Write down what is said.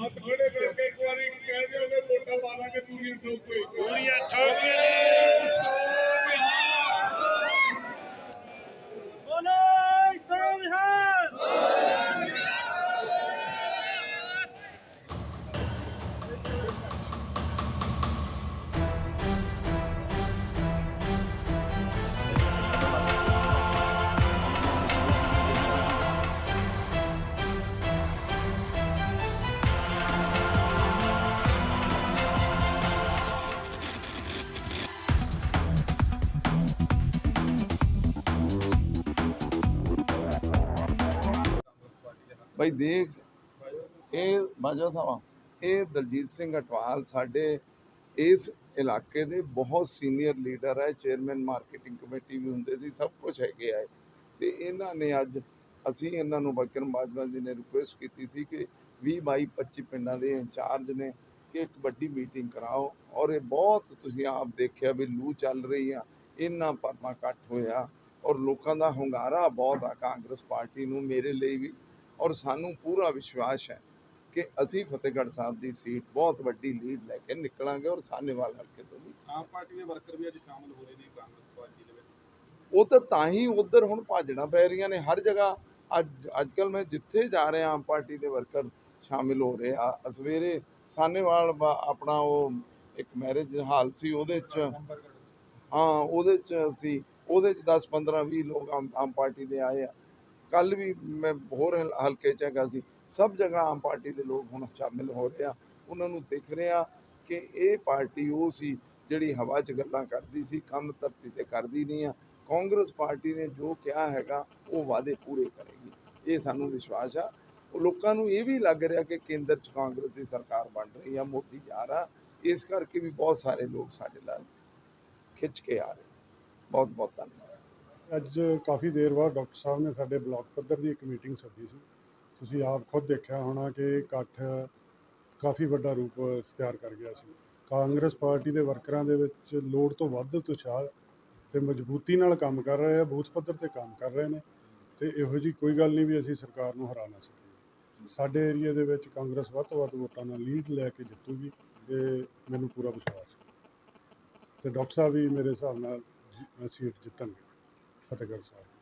ਹੱਥ ਖੜੇ ਕਰਕੇ ਇੱਕ ਵਾਰੀ ਕਹਿ ਦਿਓ ਕਿ ਵੋਟਾਂ ਪਾ ਲਾਂਗੇ ਪੂਰੀਆਂ ਠੋਕੇ ਪੂਰੀਆਂ ਠੋਕੇ ਭਾਈ ਦੇਖ, ਇਹ ਬਾਜਵਾ ਸਾਹਿਬ, ਇਹ ਦਲਜੀਤ ਸਿੰਘ ਅਟਵਾਲ ਸਾਡੇ ਇਸ ਇਲਾਕੇ ਦੇ ਬਹੁਤ ਸੀਨੀਅਰ ਲੀਡਰ ਹੈ ਚੇਅਰਮੈਨ ਮਾਰਕੀਟਿੰਗ ਕਮੇਟੀ ਵੀ ਹੁੰਦੇ ਸੀ, ਸਭ ਕੁਝ ਹੈਗੇ ਆ ਇਹ। ਤੇ ਇਹਨਾਂ ਨੇ ਅੱਜ ਅਸੀਂ ਇਹਨਾਂ ਨੂੰ ਬਕਰਮ ਬਾਜਵਾ ਜੀ ਨੇ ਰਿਕੁਐਸਟ ਕੀਤੀ ਸੀ ਕਿ 20 ਬਾਈ 25 ਪਿੰਡਾਂ ਦੇ ਇੰਚਾਰਜ ਨੇ ਕਿ ਇੱਕ ਵੱਡੀ ਮੀਟਿੰਗ ਕਰਾਓ ਔਰ ਇਹ ਬਹੁਤ ਤੁਸੀਂ ਆਪ ਦੇਖਿਆ ਵੀ ਲੂ ਚੱਲ ਰਹੀ ਆ ਇੰਨਾ ਪਰਮਾ ਇਕੱਠ ਹੋਇਆ ਔਰ ਲੋਕਾਂ ਦਾ ਹੁੰਗਾਰਾ ਬਹੁਤ ਆ ਕਾਂਗਰਸ ਪਾਰਟੀ ਨੂੰ, ਮੇਰੇ ਲਈ ਵੀ ਔਰ ਸਾਨੂੰ ਪੂਰਾ ਵਿਸ਼ਵਾਸ ਹੈ ਕਿ ਅਸੀਂ ਫਤਿਹਗੜ੍ਹ ਸਾਹਿਬ ਦੀ ਸੀਟ ਬਹੁਤ ਵੱਡੀ ਲੀਡ ਲੈ ਕੇ ਨਿਕਲਾਂਗੇ ਔਰ ਸਾਹਨੇਵਾਲ ਹਲਕੇ ਤੋਂ ਵੀ। ਆਮ ਪਾਰਟੀ ਦੇ ਵਰਕਰ ਵੀ ਅੱਜ ਸ਼ਾਮਲ ਹੋ ਰਹੇ ਨੇ ਕਾਂਗਰਸ ਪਾਰਟੀ ਦੇ ਵਿੱਚ। ਉਹ ਤਾਂ ਤਾਂ ਹੀ ਉਧਰ ਹੁਣ ਭਾਜਣਾ ਪੈ ਰਹੀਆਂ ਨੇ। ਹਰ ਜਗ੍ਹਾ ਅੱਜ ਅੱਜ ਕੱਲ ਮੈਂ ਜਿੱਥੇ ਜਾ ਰਿਹਾ ਆਮ ਪਾਰਟੀ ਦੇ ਵਰਕਰ ਸ਼ਾਮਿਲ ਹੋ ਰਹੇ ਆ। ਸਵੇਰੇ ਸਾਹਨੇਵਾਲ ਆਪਣਾ ਉਹ ਇੱਕ ਮੈਰਿਜ ਹਾਲ ਸੀ ਉਹਦੇ ਚ ਹਾਂ ਉਹਦੇ ਚ ਅਸੀਂ ਉਹਦੇ ਚ 10 15 20 ਲੋਕ ਆਮ ਪਾਰਟੀ ਦੇ ਆਏ ਆ। ਕੱਲ ਵੀ ਮੈਂ ਹੋਰ ਹਲ- ਹਲਕੇ ਚ ਹੈਗਾ ਸੀ। ਸਭ ਜਗ੍ਹਾ ਆਮ ਪਾਰਟੀ ਦੇ ਲੋਕ ਹੁਣ ਸ਼ਾਮਿਲ ਹੋ ਰਹੇ ਆ। ਉਹਨਾਂ ਨੂੰ ਦਿਖ ਰਿਹਾ ਕਿ ਇਹ ਪਾਰਟੀ ਉਹ ਸੀ ਜਿਹੜੀ ਹਵਾ 'ਚ ਗੱਲਾਂ ਕਰਦੀ ਸੀ, ਕੰਮ ਧਰਤੀ ਤੇ ਕਰਦੀ ਨਹੀਂ ਆ। ਕਾਂਗਰਸ ਪਾਰਟੀ ਨੇ ਜੋ ਕਿਹਾ ਹੈਗਾ, ਉਹ ਵਾਅਦੇ ਪੂਰੇ ਕਰੇਗੀ। ਇਹ ਸਾਨੂੰ ਵਿਸ਼ਵਾਸ ਆ। ਉਹ ਲੋਕਾਂ ਨੂੰ ਇਹ ਵੀ ਲੱਗ ਰਿਹਾ ਕਿ ਕੇਂਦਰ 'ਚ ਕਾਂਗਰਸ ਦੀ ਸਰਕਾਰ ਬਣ ਰਹੀ ਆ, ਮੋਦੀ ਜਾ ਰਿਹਾ। ਇਸ ਕਰਕੇ ਵੀ ਬਹੁਤ ਸਾਰੇ ਲੋਕ ਸਾਡੇ ਨਾਲ ਖਿੱਚ ਕੇ ਆ ਰਹੇ। ਬਹੁਤ ਬਹੁਤ ਧੰਨਵਾਦ। ਅੱਜ ਕਾਫੀ ਦੇਰ ਬਾਅਦ ਡਾਕਟਰ ਸਾਹਿਬ ਨੇ ਸਾਡੇ ਬਲਾਕ ਪੱਧਰ ਦੀ ਇੱਕ ਮੀਟਿੰਗ ਸੱਦੀ ਸੀ। ਤੁਸੀਂ ਆਪ ਖੁਦ ਦੇਖਿਆ ਹੋਣਾ ਕਿ ਇਕੱਠ ਕਾਫੀ ਵੱਡਾ ਰੂਪ ਅਖਤਿਆਰ ਕਰ ਗਿਆ ਸੀ। ਕਾਂਗਰਸ ਪਾਰਟੀ ਦੇ ਵਰਕਰਾਂ ਦੇ ਵਿੱਚ ਲੋੜ ਤੋਂ ਵੱਧ ਉਤਸ਼ਾਹ ਤੇ ਮਜ਼ਬੂਤੀ ਨਾਲ ਕੰਮ ਕਰ ਰਹੇ ਆ, ਬੂਥ ਪੱਧਰ ਤੇ ਕੰਮ ਕਰ ਰਹੇ ਨੇ ਤੇ ਇਹੋ ਜੀ ਕੋਈ ਗੱਲ ਨਹੀਂ ਵੀ ਅਸੀਂ ਸਰਕਾਰ ਨੂੰ ਹਰਾ ਨਾ ਸਕੀਏ। ਸਾਡੇ ਏਰੀਆ ਦੇ ਵਿੱਚ ਕਾਂਗਰਸ ਵੱਧ ਤੋਂ ਵੱਧ ਵੋਟਾਂ ਨਾਲ ਲੀਡ ਲੈ ਕੇ ਜਿੱਤੂਗੀ ਤੇ ਮੈਨੂੰ ਪੂਰਾ ਵਿਸ਼ਵਾਸ ਹੈ। ਤੇ ਡਾਕਟਰ ਸਾਹਿਬ ਵੀ ਮੇਰੇ ਹਿਸਾਬ ਨਾਲ ਸੀਟ ਜਿੱਤਣਗੇ। ਫਤਿਹਗੜ੍ਹ ਸਾਹਿਬ